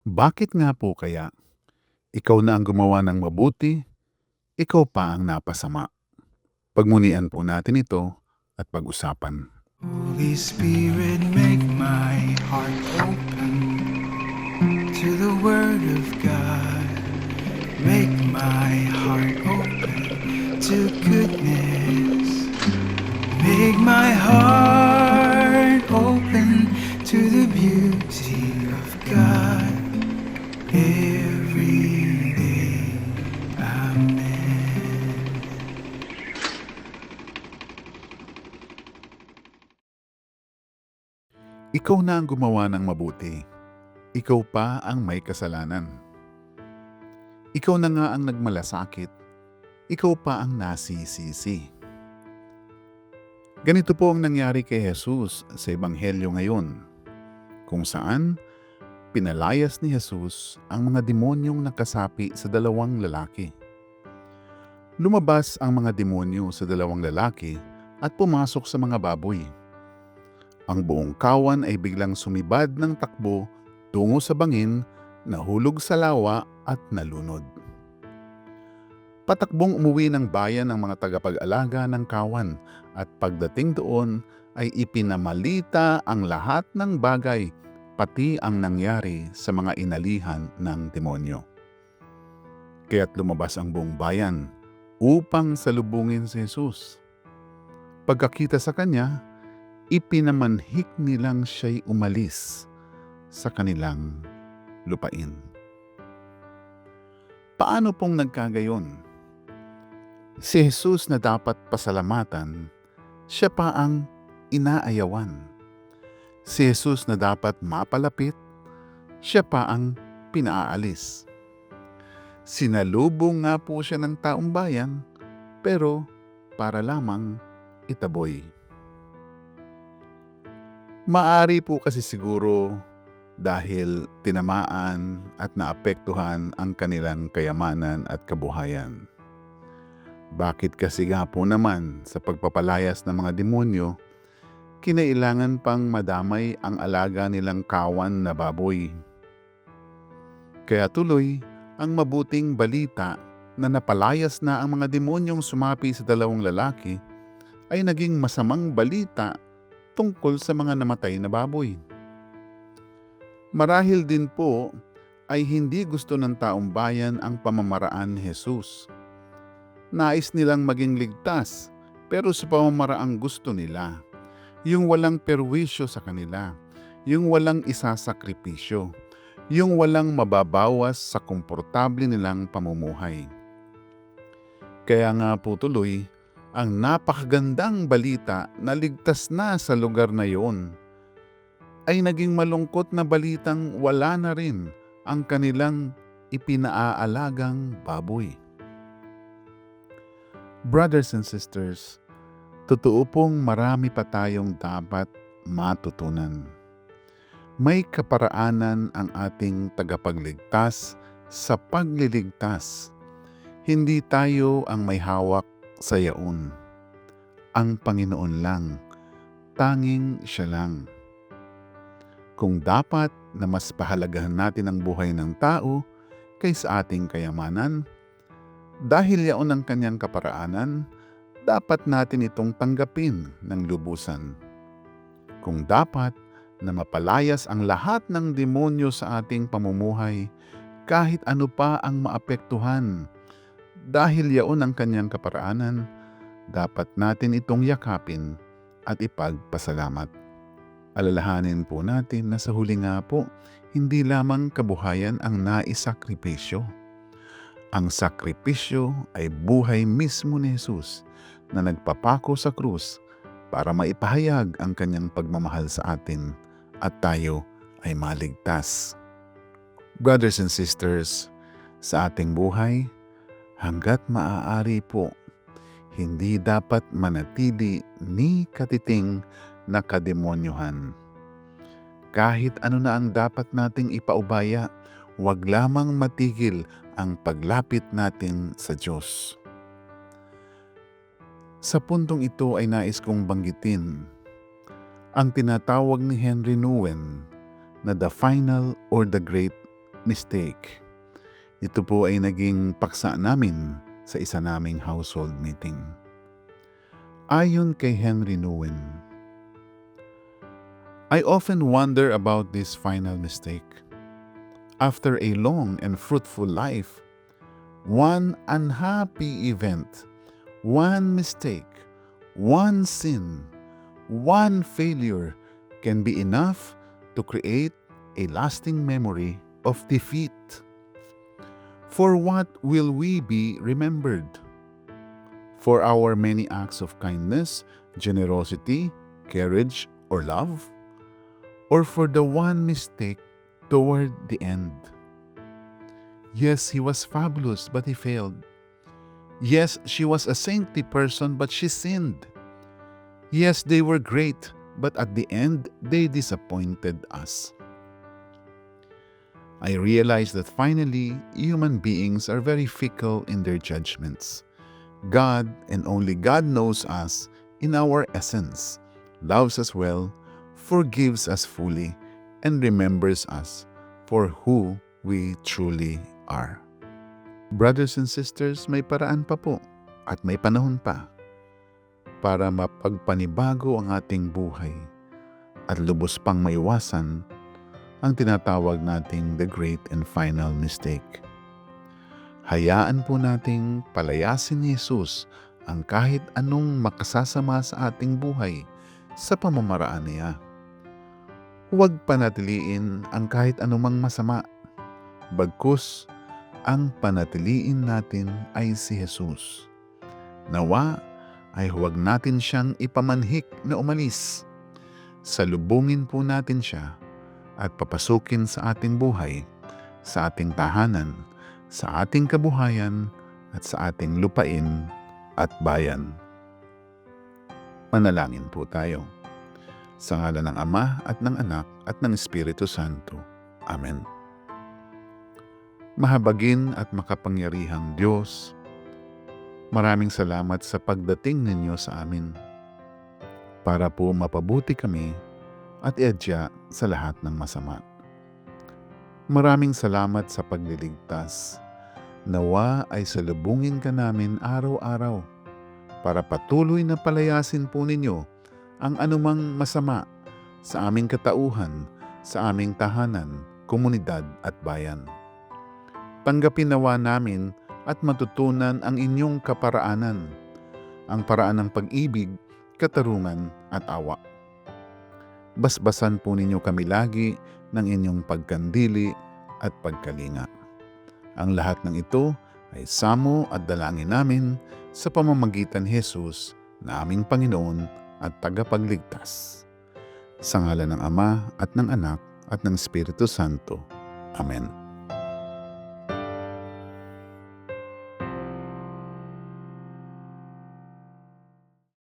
Bakit nga po kaya? Ikaw na ang gumawa ng mabuti, ikaw pa ang napasama. Pagmunian po natin ito at pag-usapan. Holy Spirit, make my heart open to the Word of God. Make my heart open to goodness. Make my heart Ikaw na ang gumawa ng mabuti. Ikaw pa ang may kasalanan. Ikaw na nga ang nagmalasakit. Ikaw pa ang nasisisi. Ganito po ang nangyari kay Jesus sa Ebanghelyo ngayon, kung saan pinalayas ni Jesus ang mga demonyong nakasapi sa dalawang lalaki. Lumabas ang mga demonyo sa dalawang lalaki at pumasok sa mga baboy. Ang buong kawan ay biglang sumibad ng takbo tungo sa bangin, nahulog sa lawa at nalunod. Patakbong umuwi ng bayan ng mga tagapag-alaga ng kawan at pagdating doon ay ipinamalita ang lahat ng bagay pati ang nangyari sa mga inalihan ng demonyo. Kaya't lumabas ang buong bayan upang salubungin si Jesus. Pagkakita sa kanya, ipinamanhik nilang siya'y umalis sa kanilang lupain. Paano pong nagkagayon? Si Jesus na dapat pasalamatan, siya pa ang inaayawan. Si Jesus na dapat mapalapit, siya pa ang pinaalis. Sinalubong nga po siya ng taong bayan, pero para lamang itaboy. Maari po kasi siguro dahil tinamaan at naapektuhan ang kanilang kayamanan at kabuhayan. Bakit kasi nga po naman sa pagpapalayas ng mga demonyo, kinailangan pang madamay ang alaga nilang kawan na baboy. Kaya tuloy ang mabuting balita na napalayas na ang mga demonyong sumapi sa dalawang lalaki ay naging masamang balita tungkol sa mga namatay na baboy. Marahil din po ay hindi gusto ng taong bayan ang pamamaraan ni Jesus. Nais nilang maging ligtas pero sa pamamaraang gusto nila. Yung walang perwisyo sa kanila, yung walang isasakripisyo, yung walang mababawas sa komportable nilang pamumuhay. Kaya nga po tuloy, ang napakagandang balita na ligtas na sa lugar na iyon ay naging malungkot na balitang wala na rin ang kanilang ipinaalagang baboy. Brothers and sisters, totoo pong marami pa tayong dapat matutunan. May kaparaanan ang ating tagapagligtas sa pagliligtas. Hindi tayo ang may hawak sa yaon. Ang Panginoon lang, tanging siya lang. Kung dapat na mas pahalagahan natin ang buhay ng tao kaysa ating kayamanan, dahil yaon ang kanyang kaparaanan, dapat natin itong tanggapin ng lubusan. Kung dapat na mapalayas ang lahat ng demonyo sa ating pamumuhay, kahit ano pa ang maapektuhan, dahil yaon ang kanyang kaparaanan, dapat natin itong yakapin at ipagpasalamat. Alalahanin po natin na sa huli nga po, hindi lamang kabuhayan ang naisakripisyo. Ang sakripisyo ay buhay mismo ni Jesus na nagpapako sa krus para maipahayag ang kanyang pagmamahal sa atin at tayo ay maligtas. Brothers and sisters, sa ating buhay, hanggat maaari po, hindi dapat manatili ni katiting na kademonyohan. Kahit ano na ang dapat nating ipaubaya, huwag lamang matigil ang paglapit natin sa Diyos. Sa puntong ito ay nais kong banggitin ang tinatawag ni Henry Nouwen na the final or the great mistake. Ito po ay naging paksa namin sa isa naming household meeting. Ayon kay Henry Nguyen, I often wonder about this final mistake. After a long and fruitful life, one unhappy event, one mistake, one sin, one failure can be enough to create a lasting memory of defeat. For what will we be remembered? For our many acts of kindness, generosity, courage, or love? Or for the one mistake toward the end? Yes, he was fabulous, but he failed. Yes, she was a saintly person, but she sinned. Yes, they were great, but at the end, they disappointed us. I realized that finally, human beings are very fickle in their judgments. God, and only God knows us in our essence, loves us well, forgives us fully, and remembers us for who we truly are. Brothers and sisters, may paraan pa po at may panahon pa para mapagpanibago ang ating buhay at lubos pang maiwasan ang tinatawag nating the great and final mistake. Hayaan po nating palayasin ni Jesus ang kahit anong makasasama sa ating buhay sa pamamaraan niya. Huwag panatiliin ang kahit anumang masama. Bagkus, ang panatiliin natin ay si Jesus. Nawa ay huwag natin siyang ipamanhik na umalis. Salubungin po natin siya at papasukin sa ating buhay, sa ating tahanan, sa ating kabuhayan at sa ating lupain at bayan. Manalangin po tayo. Sa ngala ng Ama at ng Anak at ng Espiritu Santo. Amen. Mahabagin at makapangyarihang Diyos, maraming salamat sa pagdating ninyo sa amin para po mapabuti kami at iadya sa lahat ng masama. Maraming salamat sa pagliligtas. Nawa ay salubungin ka namin araw-araw para patuloy na palayasin po ninyo ang anumang masama sa aming katauhan, sa aming tahanan, komunidad at bayan. Tanggapin nawa namin at matutunan ang inyong kaparaanan, ang paraan ng pag-ibig, katarungan at awa. Basbasan po ninyo kami lagi ng inyong pagkandili at pagkalinga. Ang lahat ng ito ay samo at dalangin namin sa pamamagitan Jesus na aming Panginoon at tagapagligtas. Sa ngala ng Ama at ng Anak at ng Espiritu Santo. Amen.